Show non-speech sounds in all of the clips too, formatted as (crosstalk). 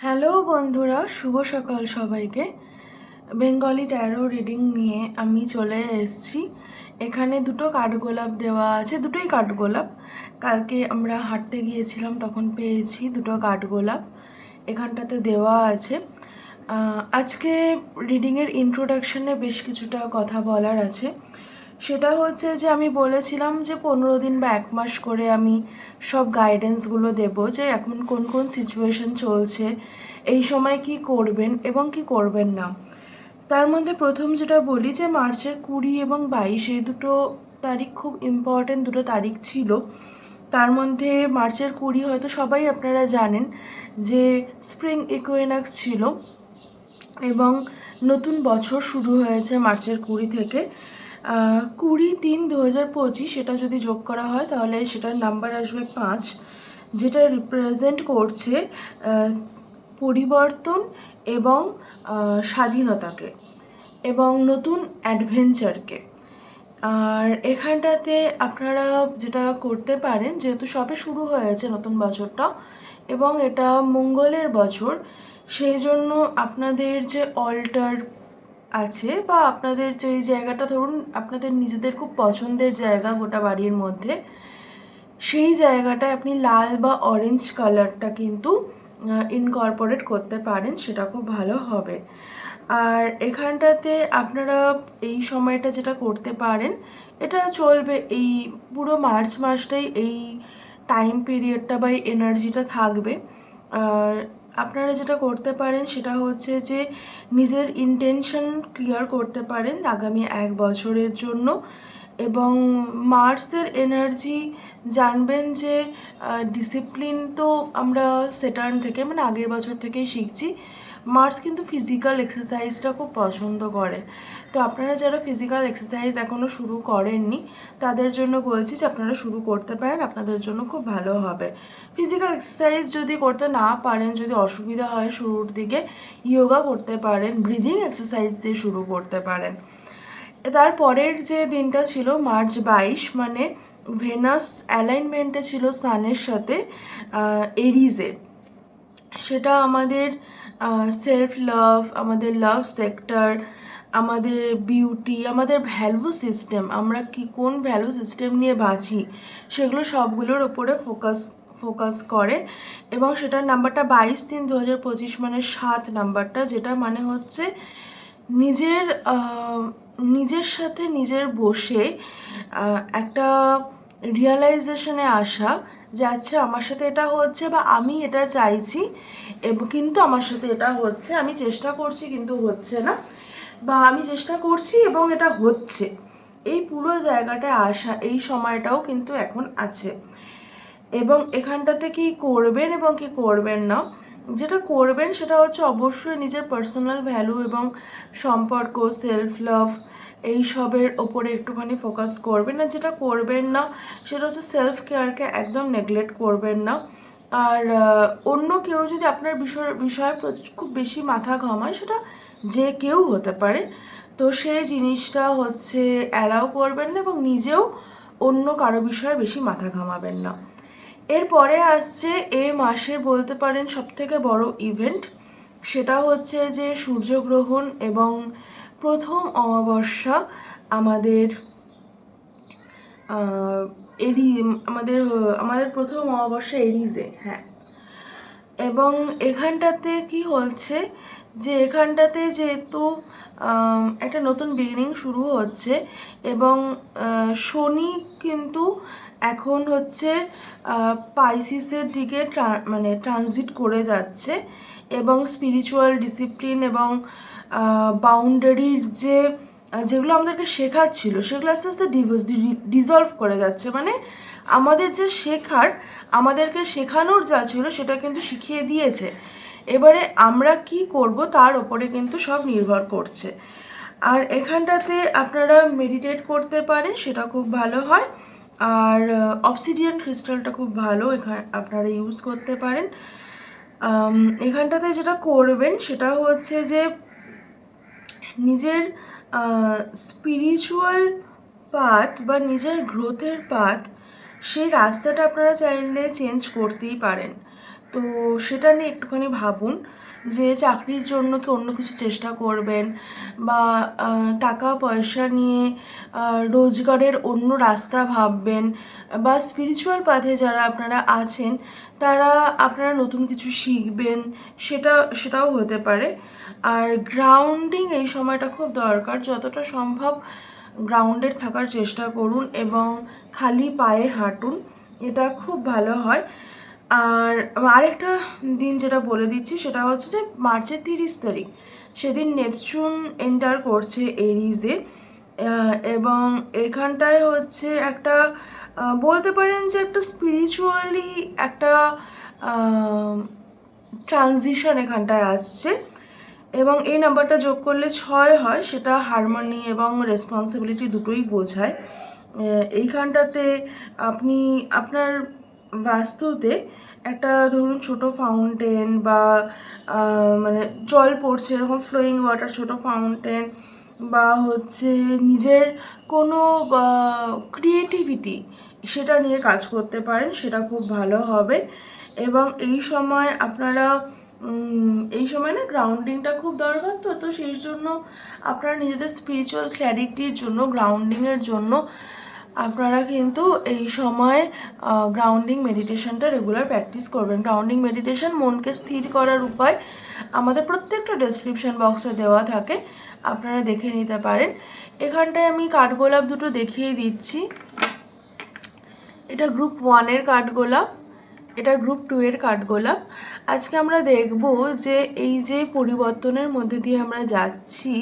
Hello বন্ধুরা শুভ সকাল সবাইকে। বেঙ্গলি ট্যারো রিডিং নিয়ে আমি চলে এসেছি। এখানে দুটো কাঠগোলাপ দেওয়া আছে, দুটোই কাঠগোলাপ। কালকে আমরা হাঁটতে গিয়েছিলাম, তখন পেয়েছি দুটো কাঠগোলাপ। এখানটাতে দেওয়া আছে। আজকে রিডিংয়ের ইন্ট্রোডাকশনে বেশ কিছুটা কথা বলার আছে। সেটা হচ্ছে যে, আমি বলেছিলাম যে, পনেরো দিন বা এক মাস করে আমি সব গাইডেন্সগুলো দেব যে, এখন কোন কোন সিচুয়েশন চলছে, এই সময় কি করবেন এবং কি করবেন না। তার মধ্যে প্রথম যেটা বলি যে মার্চের কুড়ি এবং বাইশ এই দুটো তারিখ খুব ইম্পর্ট্যান্ট দুটো তারিখ ছিল। তার মধ্যে মার্চের কুড়ি হয়তো সবাই আপনারা জানেন যে স্প্রিং ইকোয়েনাক্স ছিল এবং নতুন বছর শুরু হয়েছে মার্চের কুড়ি থেকে। কুড়ি তিন দু হাজার পঁচিশ সেটা যদি যোগ করা হয় তাহলে সেটার নাম্বার আসবে পাঁচ, যেটা রিপ্রেজেন্ট করছে পরিবর্তন এবং স্বাধীনতাকে এবং নতুন অ্যাডভেঞ্চারকে আর এখানটাতে আপনারা যেটা করতে পারেন, যেহেতু সবে শুরু হয়েছে নতুন বছরটা এবং এটা মঙ্গলের বছর সেই জন্য আপনাদের যে অল্টার আছে বা আপনাদের যে জায়গাটা, ধরুন আপনাদের নিজেদের খুব পছন্দের জায়গা গোটা বাড়ির মধ্যে, সেই জায়গাটায় আপনি লাল বা অরেঞ্জ কালারটা কিন্তু ইনকর্পোরেট করতে পারেন, সেটা খুব ভালো হবে। আর এখানটাতে আপনারা এই সময়টা যেটা করতে পারেন, এটা চলবে এই পুরো মার্চ মাসটাই এই টাইম পিরিয়ডটা বা এই এনার্জিটা থাকবে। আর আপনারা যেটা করতে পারেন, সেটা হচ্ছে যে নিজের ইন্টেনশন ক্লিয়ার করতে পারেন আগামী এক বছরের জন্য। এবং মার্সের এনার্জি জানবেন যে ডিসিপ্লিন তো আমরা সেটার্ন থেকে মানে আগের বছর থেকেই শিখছি। মার্স কিন্তু ফিজিক্যাল এক্সারসাইজটা খুব পছন্দ করে। তো আপনারা যারা ফিজিক্যাল এক্সারসাইজ এখনও শুরু করেননি, তাদের জন্য বলছি যে আপনারা শুরু করতে পারেন, আপনাদের জন্য খুব ভালো হবে। ফিজিক্যাল এক্সারসাইজ যদি করতে না পারেন, যদি অসুবিধা হয় শুরুর দিকে ইয়োগা করতে পারেন ব্রিদিং এক্সারসাইজ দিয়ে শুরু করতে পারেন। তারপরের যে দিনটা ছিল মার্চ বাইশ মানে ভেনাস অ্যালাইনমেন্টে ছিল সানের সাথে এরিজে। সেটা আমাদের সেলফ লাভ আমাদের লাভ সেক্টর আমাদের বিউটি আমাদের ভ্যালু সিস্টেম আমরা কি কোন ভ্যালু সিস্টেম নিয়ে বাঁচি, সেগুলো সবগুলোর ওপরে ফোকাস ফোকাস করে। এবং সেটার নাম্বারটা বাইশ তিন দু হাজার পঁচিশ মানে সাত নাম্বারটা যেটা মানে হচ্ছে নিজের নিজের সাথে নিজের বসে একটা রিয়ালাইজেশনে আসা যে আচ্ছা আমার সাথে এটা হচ্ছে বা আমি এটা চাইছি, এবং কিন্তু আমার সাথে এটা হচ্ছে, আমি চেষ্টা করছি কিন্তু হচ্ছে না, বা আমি চেষ্টা করছি এবং এটা হচ্ছে। এই পুরো জায়গাটায় আসা, এই সময়টাও কিন্তু এখন আছে। এবং এখানটাতে কি করবেন এবং কি করবেন না যেটা করবেন সেটা হচ্ছে অবশ্যই নিজের পার্সোনাল ভ্যালু এবং সম্পর্ক সেলফ লাভ এই সবের ওপরে একটুখানি ফোকাস করবেন। আর যেটা করবেন না, সেটা হচ্ছে সেলফ কেয়ারকে একদম নেগলেক্ট করবেন না। আর অন্য কেউ যদি আপনার বিষয় বিষয়ে খুব বেশি মাথা ঘামায়, সেটা যে কেউ হতে পারে। তো সেই জিনিসটা হচ্ছে অ্যালাউ করবেন না এবং নিজেও অন্য কারও বিষয়ে বেশি মাথা ঘামাবেন না। এরপরে আসছে এ মাসের বলতে পারেন সবথেকে বড় ইভেন্ট সেটা হচ্ছে যে সূর্যগ্রহণ এবং প্রথম অমাবস্যা আমাদের এরি, আমাদের আমাদের প্রথম অমাবস্যা এরিজে হ্যাঁ। এবং এখানটাতে কি হচ্ছে যে এখানটাতে যেহেতু একটা নতুন বিগিনিং শুরু হচ্ছে এবং শনি কিন্তু এখন হচ্ছে পাইসিসের দিকে মানে ট্রানজিট করে যাচ্ছে এবং স্পিরিচুয়াল ডিসিপ্লিন এবং বাউন্ডারির যে যেগুলো আমাদেরকে শেখাচ্ছিল সেগুলো আস্তে আস্তে ডিভোর্স ডিজলভ করে যাচ্ছে। মানে আমাদের যে শেখার, আমাদেরকে শেখানোর যা ছিল সেটা কিন্তু শিখিয়ে দিয়েছে। এবারে আমরা কি করব তার ওপরে কিন্তু সব নির্ভর করছে। আর এখানটাতে আপনারা মেডিটেট করতে পারেন, সেটা খুব ভালো হয়। আর অবসিডিয়ান ক্রিস্টালটা খুব ভালো, এখানে, আপনারা ইউজ করতে পারেন। এখানটাতে যেটা করবেন, সেটা হচ্ছে যে, নিজের স্পিরিচুয়াল পাথ বা নিজের গ্রোথের পাথ সেই রাস্তাটা আপনারা চাইলে চেঞ্জ করতেই পারেন। তো সেটা নিয়ে একটুখানি ভাবুন যে চাকরির জন্য কি অন্য কিছু চেষ্টা করবেন বা টাকা পয়সা নিয়ে রোজগারের অন্য রাস্তা ভাববেন বা স্পিরিচুয়াল পাথে যারা আপনারা আছেন তারা আপনারা নতুন কিছু শিখবেন সেটা, সেটাও হতে পারে। আর গ্রাউন্ডিং এই সময়টা খুব দরকার, যতটা সম্ভব গ্রাউন্ডেড থাকার চেষ্টা করুন এবং খালি পায়ে হাঁটুন, এটা খুব ভালো হয়। আর আরেকটা দিন যেটা বলে দিচ্ছি, সেটা হচ্ছে যে মার্চের তিরিশ তারিখ, সেদিন নেপচুন এন্টার করছে এরিজে এবং এখানটায় হচ্ছে একটা বলতে পারেন যে একটা স্পিরিচুয়ালি একটা ট্রানজিশন এখানটায় আসছে, এবং এই নাম্বারটা যোগ করলে ছয় হয়, সেটা হারমোনি এবং রেসপন্সিবিলিটি দুটোই বোঝায়। এইখানটাতে আপনি, আপনার বাস্তুতে একটা ধরুন ছোট ফাউন্টেন বা মানে জল পড়ছে, এরকম ফ্লোয়িং ওয়াটার ছোট ফাউন্টেন বা হচ্ছে নিজের কোনো ক্রিয়েটিভিটি সেটা নিয়ে কাজ করতে পারেন, সেটা খুব ভালো হবে। এবং এই সময় আপনারা এই সময় না গ্রাউন্ডিংটা খুব দরকার তো তো সেই জন্য আপনারা নিজেদের স্পিরিচুয়াল ক্ল্যারিটির জন্য গ্রাউন্ডিংয়ের জন্য আপনারা কিন্তু এই সময় গ্রাউন্ডিং মেডিটেশনটা রেগুলার প্র্যাকটিস করবেন। গ্রাউন্ডিং মেডিটেশন মনকে স্থির করার উপায় আমাদের প্রত্যেকটা ডেসক্রিপশন বক্সে দেওয়া থাকে, আপনারা দেখে নিতে পারেন। এখানটায় আমি কাঠগোলাপ দুটো দেখিয়ে দিচ্ছি। এটা গ্রুপ ওয়ানের কাঠগোলাপ, এটা গ্রুপ টু এর কাঠগোলাপ। আজকে আমরা দেখব যে এই যে পরিবর্তনের মধ্যে দিয়ে আমরা যাচ্ছি,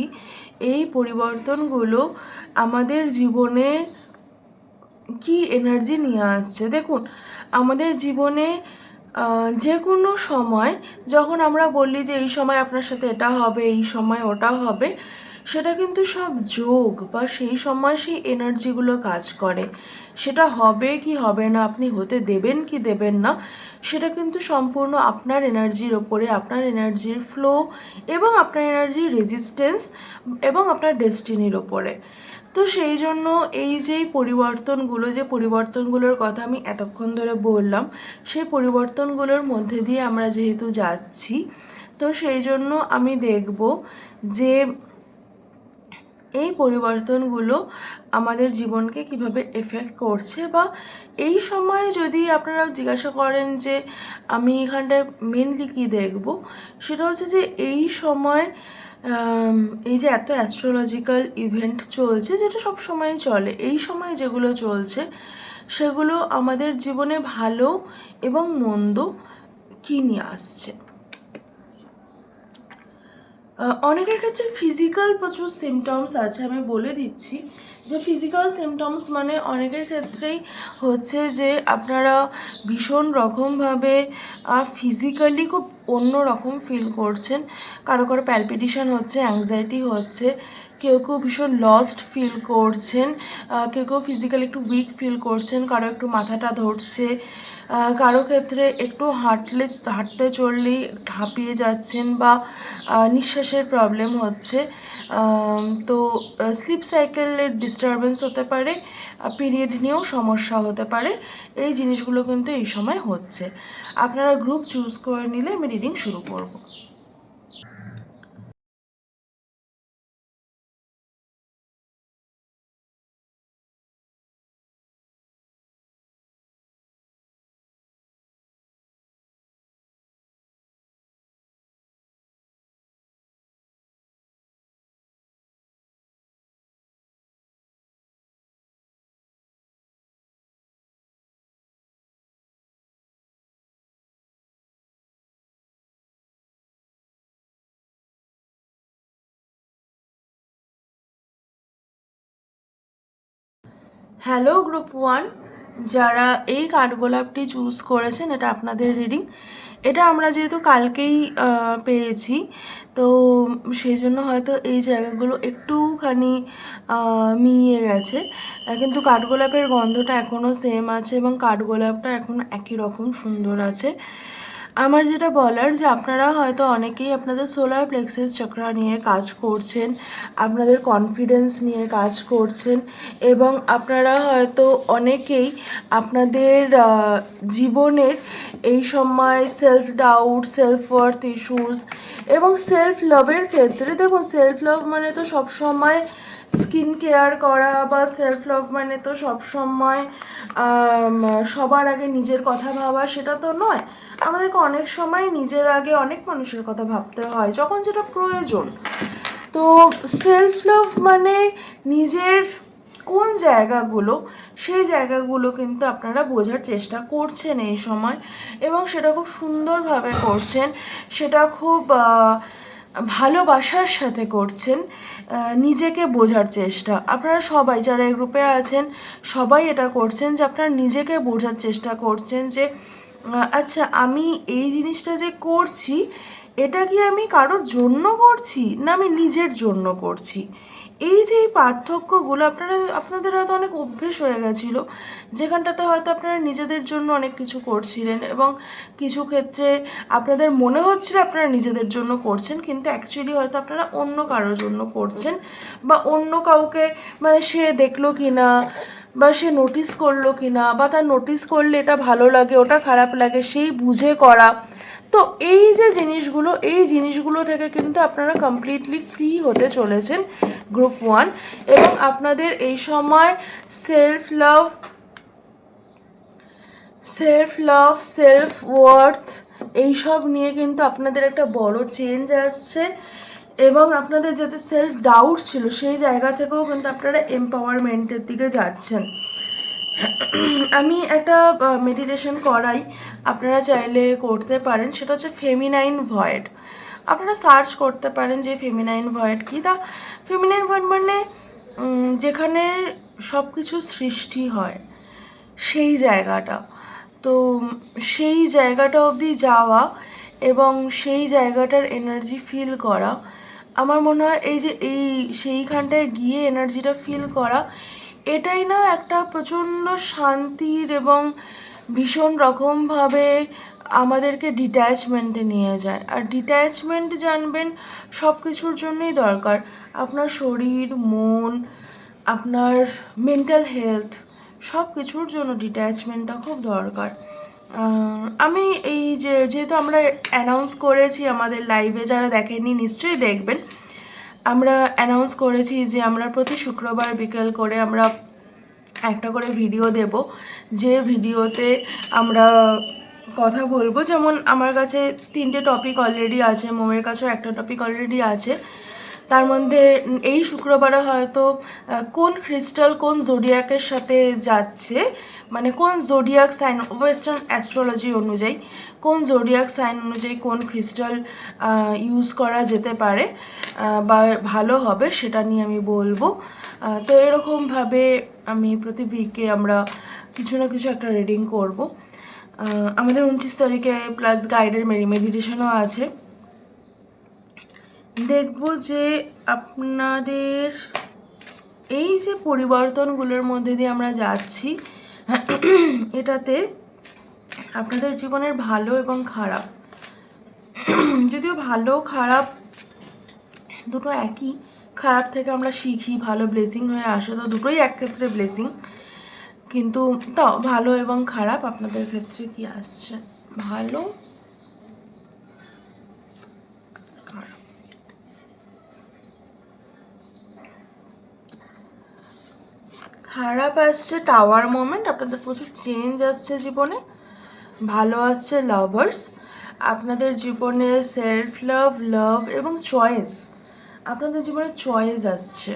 এই পরিবর্তনগুলো আমাদের জীবনে কি এনার্জি নিয়ে আসছে? দেখুন, আমাদের জীবনে যে কোনো সময় যখন আমরা বলি যে এই সময় আপনার সাথে এটা হবে, এই সময় ওটা হবে, সেটা কিন্তু সব যোগ বা সেই সময় সেই এনার্জিগুলো কাজ করে। সেটা হবে কি হবে না, আপনি হতে দেবেন কি দেবেন না, সেটা কিন্তু সম্পূর্ণ আপনার এনার্জির ওপরে, আপনার এনার্জির ফ্লো এবং আপনার এনার্জির রেজিস্ট্যান্স এবং আপনার ডেস্টিনির ওপরে। তো সেই জন্য এই যে পরিবর্তনগুলো, যে পরিবর্তনগুলোর কথা আমি এতক্ষণ ধরে বললাম, সেই পরিবর্তনগুলোর মধ্যে দিয়ে আমরা যেহেতু যাচ্ছি, তো সেই জন্য আমি দেখব যে এই পরিবর্তনগুলো আমাদের জীবনকে কীভাবে এফেক্ট করছে বা এই সময়ে যদি আপনারা জিজ্ঞাসা করেন যে আমি এখানটায় মেনলি কী দেখব, সেটা হচ্ছে যে এই সময় এই যে এত অ্যাস্ট্রোলজিক্যাল ইভেন্ট চলছে যেটা সব সময় চলে, এই সময় যেগুলো চলছে, সেগুলো আমাদের জীবনে ভালো এবং মন্দ কী নিয়ে আসছে? অনেকের ক্ষেত্রে ফিজিক্যাল প্রচুর সিমটমস আছে, আমি বলে দিচ্ছি। যে ফিজিক্যাল সিমটমস মানে অনেকের ক্ষেত্রেই হচ্ছে যে আপনারা ভীষণ রকমভাবে ফিজিক্যালি খুব অন্য রকম ফিল করছেন। কারও কারও প্যালপিটেশন হচ্ছে অ্যাংজাইটি হচ্ছে, কেউ কেউ ভীষণ লস্ট ফিল করছেন কেউ কেউ ফিজিক্যালি একটু উইক ফিল করছেন, কারও একটু মাথাটা ধরছে কারও ক্ষেত্রে একটু হাঁটলে, হাঁটতে চললেই হাঁপিয়ে যাচ্ছেন বা নিঃশ্বাসের প্রবলেম হচ্ছে। তো স্লিপ সাইকেলের ডিস্টারবেন্স হতে পারে পিরিয়ড নিয়েও সমস্যা হতে পারে। এই জিনিসগুলো কিন্তু এই সময় হচ্ছে। আপনারা গ্রুপ চুজ করে নিলে আমি রিডিং শুরু করব। হ্যালো গ্রুপ ওয়ান যারা এই কাঠগোলাপটি চুজ করেছেন, এটা আপনাদের রিডিং এটা আমরা যেহেতু কালকেই পেয়েছি, তো সেই জন্য হয়তো এই জায়গাগুলো একটুখানি মিইয়ে গেছে। কিন্তু কাঠগোলাপের গন্ধটা এখনও সেম আছে এবং কাঠগোলাপটা এখন একই রকম সুন্দর আছে। আমার যেটা বলার যে আপনারা হয়তো অনেকেই আপনাদের সোলার প্লেক্সেস চক্রা নিয়ে কাজ করছেন, আপনাদের কনফিডেন্স নিয়ে কাজ করছেন এবং আপনারা হয়তো অনেকেই আপনাদের জীবনের এই সময় self doubt self worth issues এবং সেলফ লাভের ক্ষেত্রে দেখুন সেলফ লাভ মানে তো সব সময় স্কিন কেয়ার করা বা সেলফ লাভ মানে তো সবসময় সবার আগে নিজের কথা ভাবা, সেটা তো নয়। আমাদেরকে অনেক সময় নিজের আগে অনেক মানুষের কথা ভাবতে হয়, যখন যেটা প্রয়োজন। তো সেলফ লাভ মানে নিজের কোন জায়গাগুলো, সেই জায়গাগুলো কিন্তু আপনারা বোঝার চেষ্টা করছেন এই সময় এবং সেটা খুব সুন্দরভাবে করছেন। সেটা খুব ভালোবাসার সাথে করছেন নিজেকে বোঝার চেষ্টা। আপনারা সবাই যারা এই গ্রুপে আছেন, সবাই এটা করছেন যে আপনারা নিজেকে বোঝার চেষ্টা করছেন যে আচ্ছা আমি এই জিনিসটা যে করছি, এটা কি আমি কারোর জন্য করছি? না, আমি নিজের জন্য করছি? এই যে এই পার্থক্যগুলো, আপনারা, আপনাদের হয়তো অনেক অভ্যেস হয়ে গেছিল, যেখানটাতে হয়তো আপনারা নিজেদের জন্য অনেক কিছু করছিলেন এবং কিছু ক্ষেত্রে আপনাদের মনে হচ্ছিল আপনারা নিজেদের জন্য করছেন, কিন্তু অ্যাকচুয়ালি হয়তো আপনারা অন্য কারোর জন্য করছেন বা অন্য কাউকে মানে সে দেখল কি না বা সে নোটিস করল কি না বা তার নোটিস করলে এটা ভালো লাগে, ওটা খারাপ লাগে, সেই বুঝে করা তো এই যে জিনিসগুলো, এই জিনিসগুলো থেকে কিন্তু আপনারা কমপ্লিটলি ফ্রি হতে চলেছেন গ্রুপ ওয়ান এবং আপনাদের এই সময় self love self love self worth এইসব নিয়ে কিন্তু আপনাদের একটা বড় চেঞ্জ আসছে এবং আপনাদের যাতে সেলফ ডাউট ছিল সেই জায়গা থেকেও কিন্তু আপনারা এম্পাওয়ারমেন্টের দিকে যাচ্ছেন। (coughs) আমি একটা মেডিটেশন করাই। আপনারা চাইলে করতে পারেন। সেটা হচ্ছে ফেমিনাইন ভয়েড আপনারা সার্চ করতে পারেন যে ফেমিনাইন ভয়েড কী। তা ফেমিনাইন ভয়েড মানে যেখানে সব কিছু সৃষ্টি হয়। সেই জায়গাটা। তো সেই জায়গাটা অবধি যাওয়া এবং সেই জায়গাটার এনার্জি ফিল করা। আমার মনে হয় এই যে এই সেইখানটায় গিয়ে এনার্জিটা ফিল করা এটাই না একটা প্রচণ্ড শান্তির এবং ভীষণ রকমভাবে আমাদেরকে ডিট্যাচমেন্টে নিয়ে যায়। আর ডিট্যাচমেন্ট জানবেন সব কিছুর জন্যই দরকার। আপনার শরীর, মন, আপনার মেন্টাল হেলথ সব কিছুর জন্য ডিট্যাচমেন্টটা খুব দরকার। আমি এই যে, যেহেতু আমরা অ্যানাউন্স করেছি আমাদের লাইভে যারা দেখেননি নিশ্চয়ই দেখবেন। আমরা অ্যানাউন্স করেছি যে আমরা প্রতি শুক্রবার বিকেল করে আমরা একটা করে ভিডিও দেব। যে ভিডিওতে আমরা কথা বলব। যেমন আমার কাছে তিনটে টপিক অলরেডি আছে, মোমের কাছেও একটা টপিক অলরেডি আছে। তার মধ্যে এই শুক্রবারে হয়তো কোন ক্রিস্টাল কোন জোডিয়াকের সাথে যাচ্ছে? মানে কোন জোডিয়াক সাইন ওয়েস্টার্ন অ্যাস্ট্রোলজি অনুযায়ী, কোন জোডিয়াক সাইন অনুযায়ী কোন ক্রিস্টাল ইউজ করা যেতে পারে বা ভালো হবে সেটা নিয়ে আমি বলব। তো এরকমভাবে আমি প্রতি উইকে আমরা কিছু না কিছু একটা রিডিং করব। আমাদের উনত্রিশ তারিখে প্লাস গাইডের মেডিটেশনও আছে। দেখব যে আপনাদের এই যে পরিবর্তনগুলোর মধ্যে দিয়ে আমরা যাচ্ছি এটাতে আপনাদের জীবনের ভালো এবং খারাপ, যদিও ভালো, খারাপ দুটো একই। খারাপ থেকে আমরা শিখি, ভালো ব্লেসিং হয়ে আসে, তো দুটোই এক ক্ষেত্রে ব্লেসিং কিন্তু তাও ভালো এবং খারাপ আপনাদের ক্ষেত্রে কি আসছে? ভালো খারাপ আসছে টাওয়ার মোমেন্ট আপনাদের প্রচুর চেঞ্জ আসছে জীবনে, ভালো আসছে লাভার্স আপনাদের জীবনে সেলফ লাভ লাভ এবং চয়েস আপনাদের জীবনে চয়েস আসছে।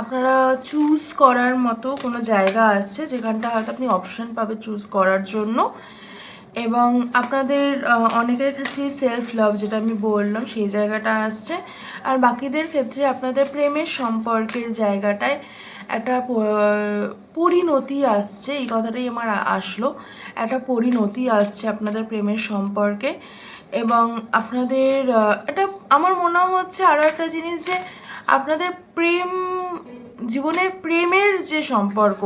আপনারা চুজ করার মতো কোনো জায়গা আসছে যেখানটা হয়তো আপনি অপশন পাবে চুজ করার জন্য? এবং আপনাদের অনেকের ক্ষেত্রে সেলফ লাভ যেটা আমি বললাম সেই জায়গাটা আসছে। আর বাকিদের ক্ষেত্রে আপনাদের প্রেমের সম্পর্কের জায়গাটায় একটা পরিণতি আসছে, এই কথাটাই আমার আসলো। একটা পরিণতি আসছে আপনাদের প্রেমের সম্পর্কে এবং আপনাদের এটা আমার মনে হচ্ছে আরও একটা জিনিস যে আপনাদের প্রেম, জীবনের প্রেমের যে সম্পর্ক,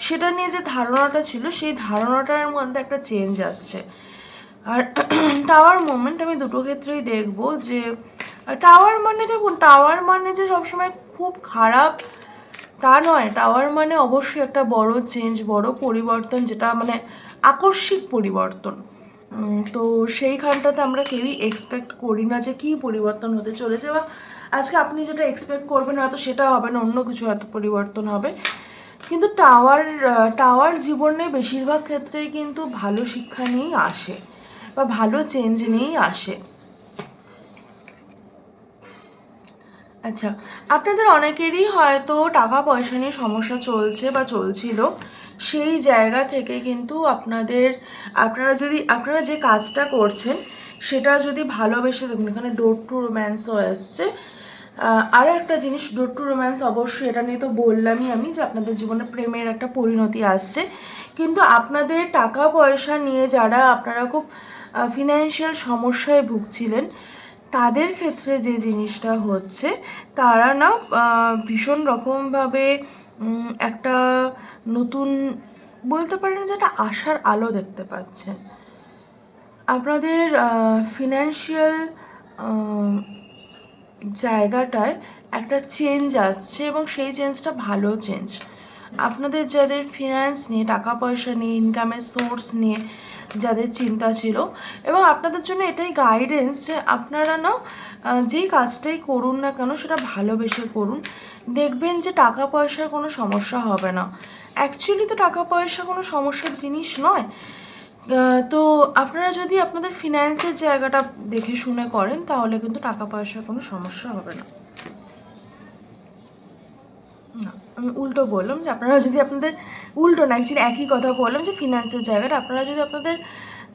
সেটা নিয়ে যে ধারণাটা ছিল, সেই ধারণাটার মধ্যে একটা চেঞ্জ আসছে। আর (clears throat) টাওয়ার মোমেন্ট আমি দুটো ক্ষেত্রেই দেখব যে টাওয়ার মানে দেখুন টাওয়ার মানে যে সবসময় খুব খারাপ তা নয় টাওয়ার মানে অবশ্যই একটা বড় চেঞ্জ বড় পরিবর্তন যেটা মানে আকস্মিক পরিবর্তন। তো সেইখানটাতে আমরা কেউই এক্সপেক্ট করি না যে কী পরিবর্তন হতে চলেছে বা আজকে আপনি যেটা এক্সপেক্ট করবেন হয়তো সেটা হবে না, অন্য কিছু হয়তো পরিবর্তন হবে। কিন্তু টাওয়ার টাওয়ার জীবনে বেশিরভাগ ক্ষেত্রেই কিন্তু ভালো শিক্ষা নিয়েই আসে বা ভালো চেঞ্জ নিয়েই আসে। আচ্ছা আপনাদের অনেকেরই হয়তো টাকা পয়সা নিয়ে সমস্যা চলছে বা চলছিল। সেই জায়গা থেকে কিন্তু আপনাদের, আপনারা যদি, আপনারা যে কাজটা করছেন, সেটা যদি ভালোবেসে দেখুন, এখানে ডোর টু রোম্যান্সও এসছে। আর একটা জিনিস ডোর টু রোম্যান্স অবশ্যই এটা নিয়ে তো বললামই আমি যে আপনাদের জীবনে প্রেমের একটা পরিণতি আসছে। কিন্তু আপনাদের টাকা পয়সা নিয়ে যারা আপনারা খুব ফিনান্সিয়াল সমস্যায় ভুগছিলেন তাদের ক্ষেত্রে যে জিনিসটা হচ্ছে, তারা না ভীষণ রকমভাবে একটা নতুন বলতে পারেন যে একটা আশার আলো দেখতে পাচ্ছেন আপনাদের ফিনান্সিয়াল জায়গাটায় একটা চেঞ্জ আসছে এবং সেই চেঞ্জটা ভালো চেঞ্জ আপনাদের যাদের ফিনান্স নিয়ে, টাকা পয়সা নিয়ে ইনকামের সোর্স নিয়ে যাদের চিন্তা ছিল এবং আপনাদের জন্য এটাই গাইডেন্স যে আপনারা না যেই কাজটাই করুন না কেন সেটা ভালোবেসে করুন। দেখবেন যে টাকা পয়সার কোনো সমস্যা হবে না। অ্যাকচুয়ালি তো টাকা পয়সা কোনো সমস্যার জিনিস নয়। তো আপনারা যদি আপনাদের ফিনান্সের জায়গাটা দেখে শুনে করেন তাহলে কিন্তু টাকা পয়সার কোনো সমস্যা হবে না। না, আমি উল্টো বললাম যে আপনারা যদি আপনাদের, উল্টো না অ্যাকচুয়ালি একই কথা বললাম যে ফিনান্সের জায়গাটা, আপনারা যদি আপনাদের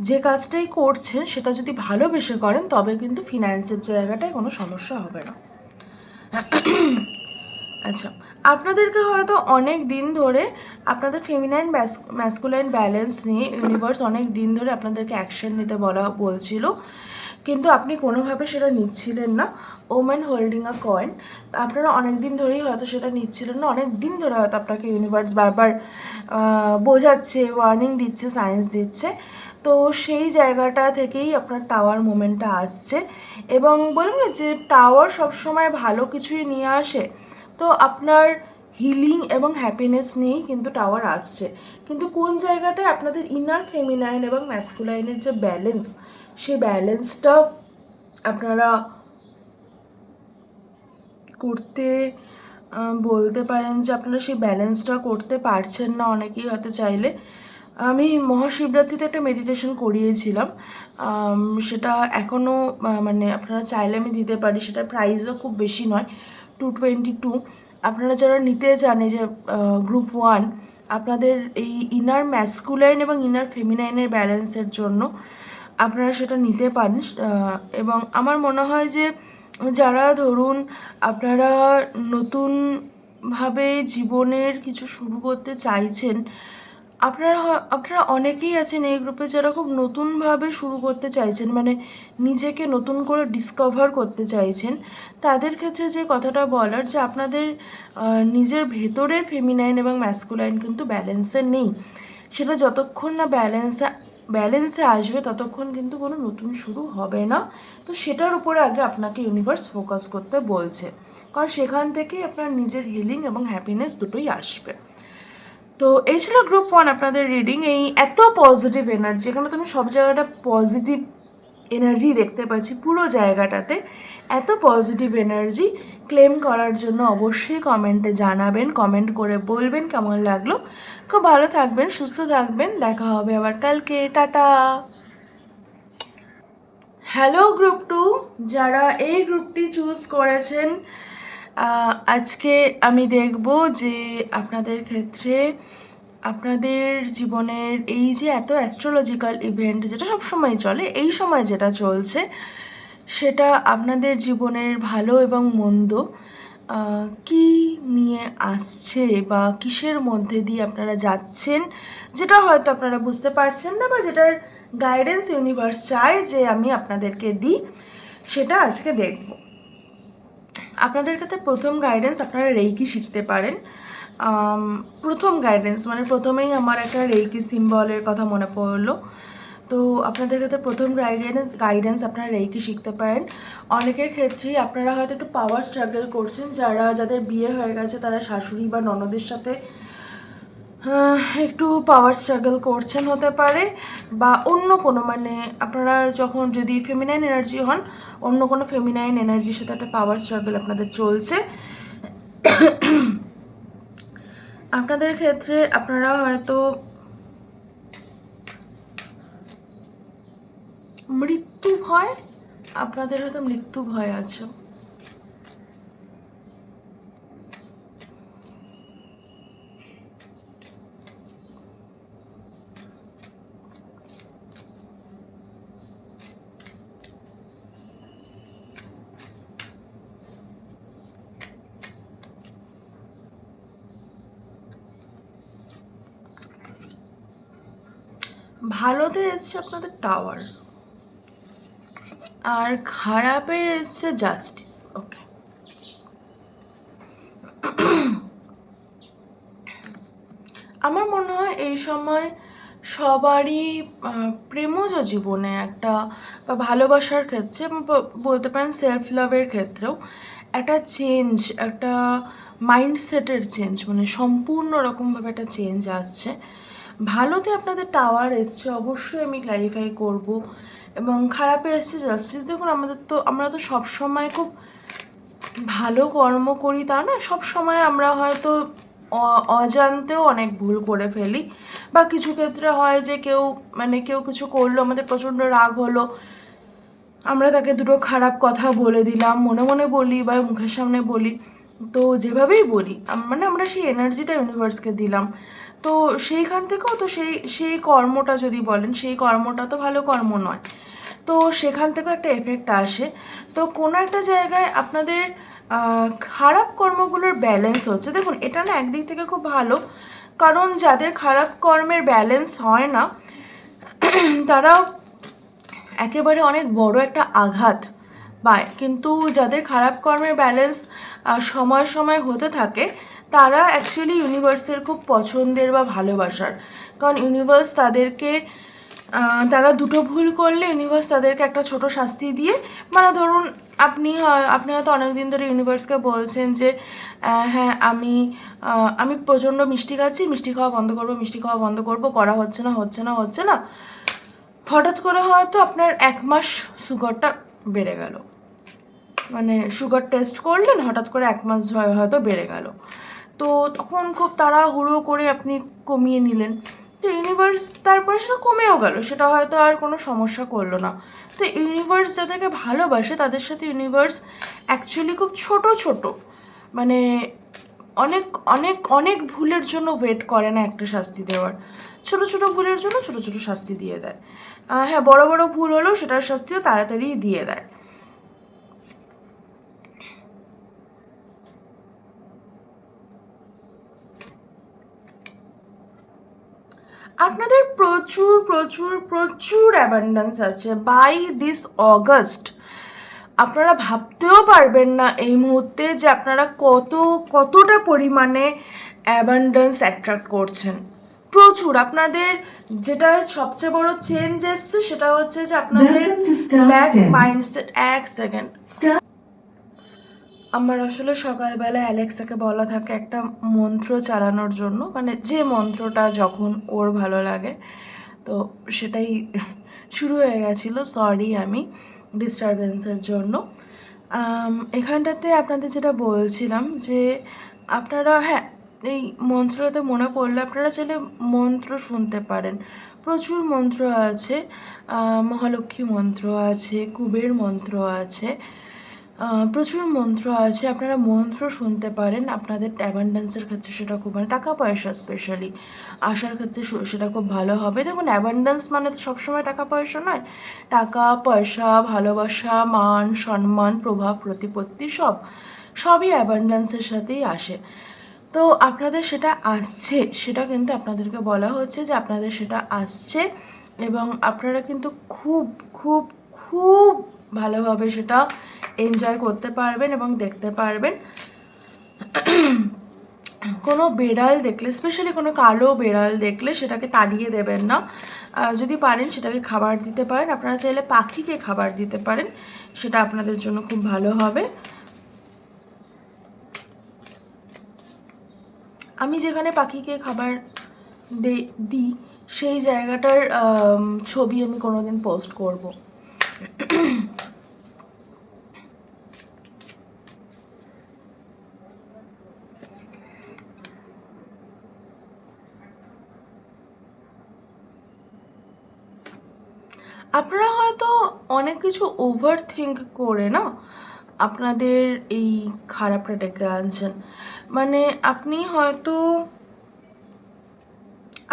যে কাজটাই করছেন সেটা যদি ভালোবেসে করেন, তবে কিন্তু ফিনান্সের জায়গাটায় কোনো সমস্যা হবে না। আচ্ছা আপনাদেরকে হয়তো অনেক দিন ধরে আপনাদের ফেমিনাইন ম্যাসকুলাইন ব্যালেন্স নিয়ে ইউনিভার্স অনেক দিন ধরে আপনাদেরকে অ্যাকশন নিতে বলা, বলছিল। কিন্তু আপনি কোনোভাবে সেটা নিচ্ছিলেন না। ওমেন হোল্ডিং আ কয়েন আপনারা অনেক দিন ধরেই হয়তো সেটা নিচ্ছিলেন না। অনেক দিন ধরে হয়তো আপনাকে ইউনিভার্স বারবার বোঝাচ্ছে ওয়ার্নিং দিচ্ছে সায়েন্স দিচ্ছে। তো সেই জায়গাটা থেকেই আপনার টাওয়ার মোমেন্টটা আসছে। এবং বলুন যে টাওয়ার সবসময় ভালো কিছুই নিয়ে আসে। তো আপনার হিলিং এবং হ্যাপিনেস নিয়েই কিন্তু টাওয়ার আসছে। কিন্তু কোন জায়গাটায় আপনাদের ইনার ফেমিনাইন এবং ম্যাসকুলাইনের যে ব্যালেন্স সেই ব্যালেন্সটা আপনারা করতে বলতে পারেন যে আপনারা সেই ব্যালেন্সটা করতে পারছেন না অনেকেই হয়তো চাইলে। আমি মহাশিবরাত্রিতে একটা মেডিটেশন করিয়েছিলাম। সেটা এখনও মানে আপনারা চাইলে আমি দিতে পারি। সেটার প্রাইসও খুব বেশি নয় টু টোয়েন্টি টু আপনারা যারা নিতে চান যে গ্রুপ ওয়ান আপনাদের এই ইনার ম্যাসকুলাইন এবং ইনার ফেমিনাইনের ব্যালেন্সের জন্য আপনারা সেটা নিতে পারেন এবং আমার মনে হয় যে যারা ধরুন আপনারা নতুনভাবে জীবনের কিছু শুরু করতে চাইছেন, আপনারা আপনারা অনেকেই আছেন এই গ্রুপে যারা খুব নতুনভাবে শুরু করতে চাইছেন মানে নিজেকে নতুন করে ডিসকভার করতে চাইছেন, তাদের ক্ষেত্রে যে কথাটা বলার যে আপনাদের নিজের ভেতরের ফেমিনাইন এবং ম্যাসকুলাইন কিন্তু ব্যালেন্সে নেই। সেটা যতক্ষণ না ব্যালেন্সে ব্যালেন্সে আসবে, ততক্ষণ কিন্তু কোনো নতুন শুরু হবে না। তো সেটার উপরে আগে আপনাকে ইউনিভার্স ফোকাস করতে বলছে। কারণ সেখান থেকেই আপনার নিজের হিলিং এবং হ্যাপিনেস দুটোই আসবে। তো এই ছিল গ্রুপ ওয়ান আপনাদের রিডিং এই এত পজিটিভ এনার্জি এখানে তুমি সব জায়গাটা পজিটিভ এনার্জি দেখতে পাচ্ছি পুরো জায়গাটাতে। এত পজিটিভ এনার্জি ক্লেম করার জন্য অবশ্যই কমেন্টে জানাবেন কমেন্ট করে বলবেন কেমন লাগল। খুব ভালো থাকবেন, সুস্থ থাকবেন, দেখা হবে আবার কালকে, টাটা। হ্যালো গ্রুপ টু যারা এই গ্রুপটি চুজ করেছেন আজকে আমি দেখব যে আপনাদের ক্ষেত্রে আপনাদের জীবনের এই যে এত অ্যাস্ট্রোলজিক্যাল ইভেন্ট যেটা সব সময় চলে, এই সময় যেটা চলছে, সেটা আপনাদের জীবনের ভালো এবং মন্দ কি নিয়ে আসছে বা কিসের মধ্যে দিয়ে আপনারা যাচ্ছেন, যেটা হয়তো আপনারা বুঝতে পারছেন না বা যেটার গাইডেন্স ইউনিভার্স চায় যে আমি আপনাদেরকে দিই, সেটা আজকে দেখব। আপনাদের ক্ষেত্রে প্রথম গাইডেন্স আপনারা রেইকি শিখতে পারেন। প্রথম গাইডেন্স মানে প্রথমেই আমার একটা রেইকি সিম্বলের কথা মনে পড়ল। তো আপনাদের ক্ষেত্রে প্রথম গাইডেন্স গাইডেন্স আপনারা রেইকি শিখতে পারেন। অনেকের ক্ষেত্রেই আপনারা হয়তো একটু পাওয়ার স্ট্রাগল করছেন, যারা, যাদের বিয়ে হয়ে গেছে, তারা শাশুড়ি বা ননদের সাথে একটু পাওয়ার স্ট্রাগল করছেন হতে পারে, বা অন্য কোনো মানে আপনারা যখন যদি ফেমিনাইন এনার্জি হন, অন্য কোনো ফেমিনাইন এনার্জির সাথে একটা পাওয়ার স্ট্রাগল আপনাদের চলছে। আপনাদের ক্ষেত্রে আপনারা হয়তো মৃত্যু ভয় আপনাদের হয়তো মৃত্যু ভয় আছে। ভালোতে এসছে আপনাদের টাওয়ার আর খারাপে এসছে জাস্টিস ওকে আমার মনে হয় এই সময় সবারই প্রেমজ জীবনে একটা, বা ভালোবাসার ক্ষেত্রে বলতে পারেন সেলফ লাভের ক্ষেত্রেও একটা চেঞ্জ একটা মাইন্ডসেটের চেঞ্জ মানে সম্পূর্ণ রকমভাবে একটা চেঞ্জ আসছে। ভালোতে আপনাদের টাওয়ার এসছে, অবশ্যই আমি ক্ল্যারিফাই করব। এবং খারাপে এসছে জাস্টিস দেখুন, আমাদের তো, আমরা তো সবসময় খুব ভালো কর্ম করি, তা না? সব সময় আমরা হয়তো অজান্তেও অনেক ভুল করে ফেলি। বা কিছু ক্ষেত্রে হয় যে কেউ মানে কেউ কিছু করল, আমাদের প্রচণ্ড রাগ হলো। আমরা তাকে দুটো খারাপ কথা বলে দিলাম, মনে মনে বলি বা মুখের সামনে বলি। তো যেভাবেই বলি মানে আমরা সেই এনার্জিটা ইউনিভার্সকে দিলাম। তো সেইখান থেকেও তো সেই সেই কর্মটা যদি বলেন, সেই কর্মটা তো ভালো কর্ম নয়। তো সেখান থেকেও একটা এফেক্ট আসে। তো কোনো একটা জায়গায় আপনাদের খারাপ কর্মগুলোর ব্যালেন্স হচ্ছে। দেখুন, এটা না একদিক থেকে খুব ভালো। কারণ যাদের খারাপ কর্মের ব্যালেন্স হয় না, তারাও একেবারে অনেক বড় একটা আঘাত পায়। কিন্তু যাদের খারাপ কর্মের ব্যালেন্স সময় সময় হতে থাকে তারা অ্যাকচুয়ালি ইউনিভার্সের খুব পছন্দের বা ভালোবাসার। কারণ ইউনিভার্স তাদেরকে তারা দুটো ভুল করলে ইউনিভার্স তাদেরকে একটা ছোট শাস্তি দিয়ে মানে ধরুন আপনি আপনি হয়তো অনেকদিন ধরে ইউনিভার্সকে বলছেন যে হ্যাঁ আমি আমি প্রচণ্ড মিষ্টি খাচ্ছি, মিষ্টি খাওয়া বন্ধ করব, মিষ্টি খাওয়া বন্ধ করব, করা হচ্ছে না হচ্ছে না হচ্ছে না। হঠাৎ করে হয়তো আপনার এক মাস সুগারটা বেড়ে গেল। মানে সুগার টেস্ট করলেন, হঠাৎ করে এক মাস হয়- হয়তো বেড়ে গেল। তো তখন খুব তাড়াহুড়ো করে আপনি কমিয়ে নিলেন। তো ইউনিভার্স তারপরে সেটা কমেও গেল, সেটা হয়তো আর কোনো সমস্যা করল না। তো ইউনিভার্স যাদেরকে ভালোবাসে, তাদের সাথে ইউনিভার্স অ্যাকচুয়ালি খুব ছোট ছোট। মানে অনেক অনেক অনেক ভুলের জন্য ওয়েট করে না একটা শাস্তি দেওয়ার। ছোট ছোট ভুলের জন্য ছোট ছোট শাস্তি দিয়ে দেয়। হ্যাঁ বড় বড় ভুল হলেও সেটার শাস্তিও তাড়াতাড়ি দিয়ে দেয়। আপনাদের প্রচুর প্রচুর প্রচুর অ্যাবান্ডেন্স আছে। বাই দিস অগস্ট আপনারা ভাবতেও পারবেন না এই মুহূর্তে যে আপনারা কত কতটা পরিমাণে অ্যাবান্ডেন্স অ্যাট্রাক্ট করছেন। প্রচুর। আপনাদের যেটা সবচেয়ে বড় চেঞ্জ এসছে সেটা হচ্ছে যে আপনাদের ব্যাক মাইন্ডসেট এক সেকেন্ড আমার আসলে সকালবেলা অ্যালেক্সাকে বলা থাকে একটা মন্ত্র চালানোর জন্য। মানে যে মন্ত্রটা যখন ওর ভালো লাগে। তো সেটাই শুরু হয়ে গেছিল সরি আমি ডিস্টারবেন্সের জন্য। এখানটাতে আপনাদের যেটা বলছিলাম যে আপনারা হ্যাঁ এই মন্ত্রটাতে মনে পড়লে আপনারা চাইলে মন্ত্র শুনতে পারেন। প্রচুর মন্ত্র আছে মহালক্ষ্মী মন্ত্র আছে, কুবের মন্ত্র আছে। প্রচুর মন্ত্র আছে। আপনারা মন্ত্র শুনতে পারেন। আপনাদের অ্যাবান্ডেন্সের ক্ষেত্রে সেটা খুব মানে টাকা পয়সা স্পেশালি আসার ক্ষেত্রে সেটা খুব ভালো হবে। দেখুন অ্যাবান্ডেন্স মানে তো সবসময় টাকা পয়সা নয়। টাকা পয়সা ভালোবাসা, মান, সম্মান, প্রভাব, প্রতিপত্তি সব, সবই অ্যাবান্ডান্সের সাথেই আসে। তো আপনাদের সেটা আসছে। সেটা কিন্তু আপনাদেরকে বলা হচ্ছে যে আপনাদের সেটা আসছে এবং আপনারা কিন্তু খুব খুব খুব ভালোভাবে সেটা এনজয় করতে পারবেন এবং দেখতে পারবেন। কোনো বেড়াল দেখলে স্পেশালি কোনো কালো বেড়াল দেখলে সেটাকে তাড়িয়ে দেবেন না। যদি পারেন সেটাকে খাবার দিতে পারেন। আপনারা চাইলে পাখিকে খাবার দিতে পারেন, সেটা আপনাদের জন্য খুব ভালো হবে। আমি যেখানে পাখিকে খাবার দিই, সেই জায়গাটার ছবি আমি কোনোদিন পোস্ট করব। আপনারা হয়তো অনেক কিছু ওভার থিঙ্ক করে, না? আপনাদের এই খারাপটা ডেকে আনছেন। মানে আপনি হয়তো,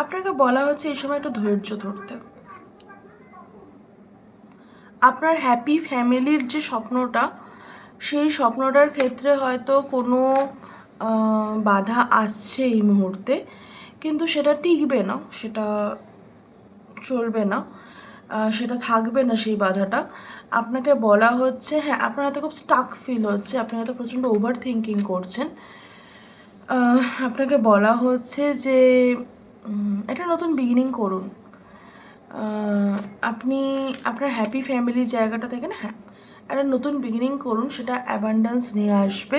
আপনাকে বলা হচ্ছে এই সময় একটু ধৈর্য ধরতে। আপনার হ্যাপি ফ্যামিলির যে স্বপ্নটা, সেই স্বপ্নটার ক্ষেত্রে হয়তো কোনো বাধা আসছে এই মুহূর্তে। কিন্তু সেটা টিকবে না, সেটা চলবে না। সেটা থাকবে না সেই বাধাটা। আপনাকে বলা হচ্ছে হ্যাঁ আপনার হয়তো খুব স্টাক ফিল হচ্ছে, আপনি হয়তো প্রচণ্ড ওভার থিঙ্কিং করছেন আপনাকে বলা হচ্ছে যে একটা নতুন বিগিনিং করুন। আপনি আপনার হ্যাপি ফ্যামিলির জায়গাটা থেকে না হ্যাঁ একটা নতুন বিগিনিং করুন, সেটা অ্যাবান্ডেন্স নিয়ে আসবে।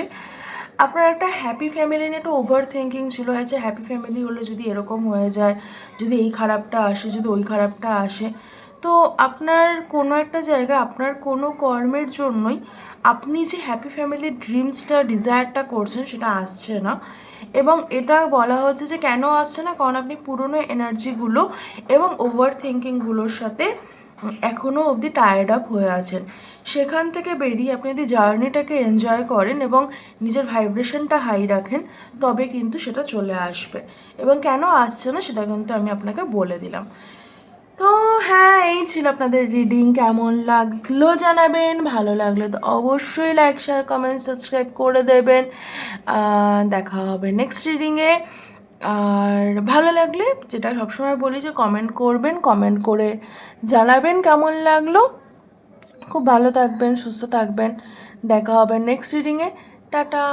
আপনার একটা হ্যাপি ফ্যামিলি নিয়ে একটা ওভার থিঙ্কিং ছিল যে হ্যাপি ফ্যামিলি হলে যদি এরকম হয়ে যায়, যদি এই খারাপটা আসে, যদি ওই খারাপটা আসে তো আপনার কোনো একটা জায়গা আপনার কোনো কর্মের জন্যই আপনি যে হ্যাপি ফ্যামিলির ড্রিমসটা ডিজায়ারটা করছেন সেটা আসছে না। এবং এটা বলা হচ্ছে যে কেন আসছে না? কারণ আপনি পুরনো এনার্জিগুলো এবং ওভার থিঙ্কিংগুলোর সাথে এখনও অবধি টায়ার্ড আপ হয়ে আছেন। সেখান থেকে বেরিয়ে আপনি যদি জার্নিটাকে এনজয় করেন এবং নিজের ভাইব্রেশনটা হাই রাখেন, তবে কিন্তু সেটা চলে আসবে। এবং কেন আসছে না সেটা কিন্তু আমি আপনাকে বলে দিলাম। তো হ্যাঁ এই ছিল আপনাদের রিডিং কেমন লাগল জানাবেন, ভালো লাগলে তো অবশ্যই লাইক শেয়ার কমেন্ট সাবস্ক্রাইব করে দেবেন। দেখা হবে নেক্সট রিডিংয়ে আর ভালো লাগলে যেটা সবসময় বলি যে কমেন্ট করবেন কমেন্ট করে জানাবেন কেমন লাগল। খুব ভালো থাকবেন, সুস্থ থাকবেন। দেখা হবে নেক্সট রিডিংয়ে টাটা।